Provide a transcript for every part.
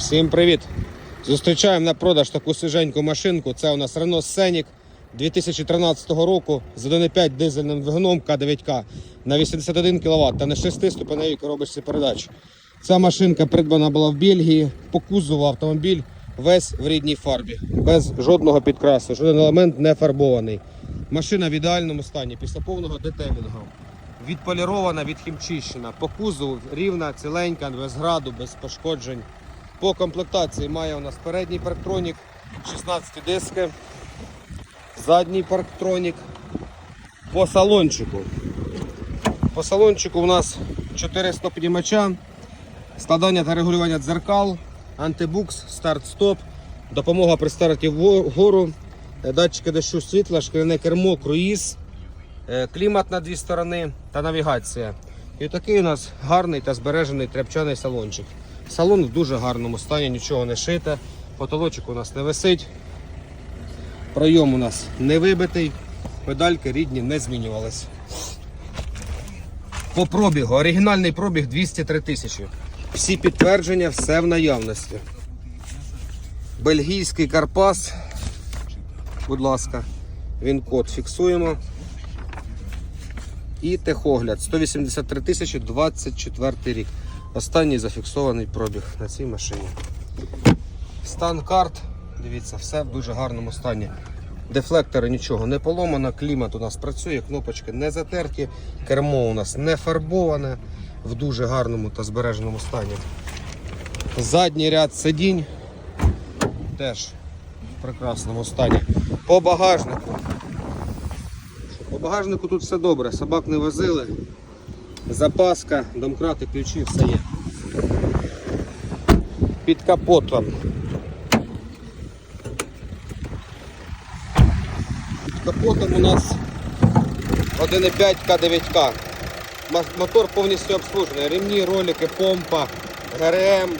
Всім привіт! Зустрічаємо на продаж таку свіженьку машинку. Це у нас Renault Scenic 2013 року з 1,5 дизельним двигуном К9К на 81 кВт та на 6-ступеневій коробочці передач. Ця машинка придбана була в Бельгії. По кузову автомобіль весь в рідній фарбі, без жодного підкрасу, жоден елемент не фарбований. Машина в ідеальному стані після повного детелінгу. Відполірована, відхімчищена. По кузову рівна, ціленька, без граду, без пошкоджень. По комплектації має у нас передній парктронік, 16 диски, задній парктронік. По салончику. По салончику у нас 4 стопнімача, складання та регулювання дзеркал, антибукс, старт-стоп, допомога при старті вгору, е, датчики дощу світла, шкляне кермо, круїз, е, клімат на дві сторони та навігація. І такий у нас гарний та збережений тряпчаний салончик. Салон в дуже гарному стані, нічого не шите, потолочок у нас не висить. Пройом у нас не вибитий, педальки рідні не змінювались. По пробігу. Оригінальний пробіг 203 тисячі. Всі підтвердження, все в наявності. Бельгійський Карпас. Будь ласка, він код фіксуємо. І техогляд 183 тисячі 24 рік. Останній зафіксований пробіг на цій машині. Стан карт, дивіться, все в дуже гарному стані. Дефлектори нічого не поломано, клімат у нас працює, кнопочки не затерті, кермо у нас не фарбоване, в дуже гарному та збереженому стані. Задній ряд сидінь теж в прекрасному стані. По багажнику. По багажнику тут все добре, собак не возили. Запаска, домкрати, ключі, все є. Під капотом. Під капотом у нас 1,5 К9К. Мотор повністю обслужений. Ремні, ролики, помпа, ГРМ,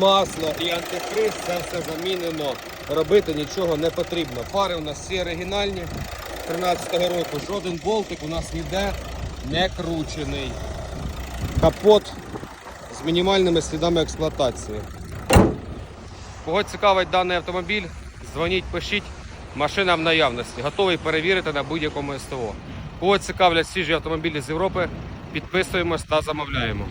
масло і антифриз. Це все замінено. Робити нічого не потрібно. Фари у нас всі оригінальні 13-го року. Жоден болтик у нас ніде не кручений. Капот з мінімальними слідами експлуатації. Кого цікавить даний автомобіль, дзвоніть, пишіть. Машина в наявності. Готовий перевірити на будь-якому СТО. Кого цікавлять свіжі автомобілі з Європи, підписуємось та замовляємо.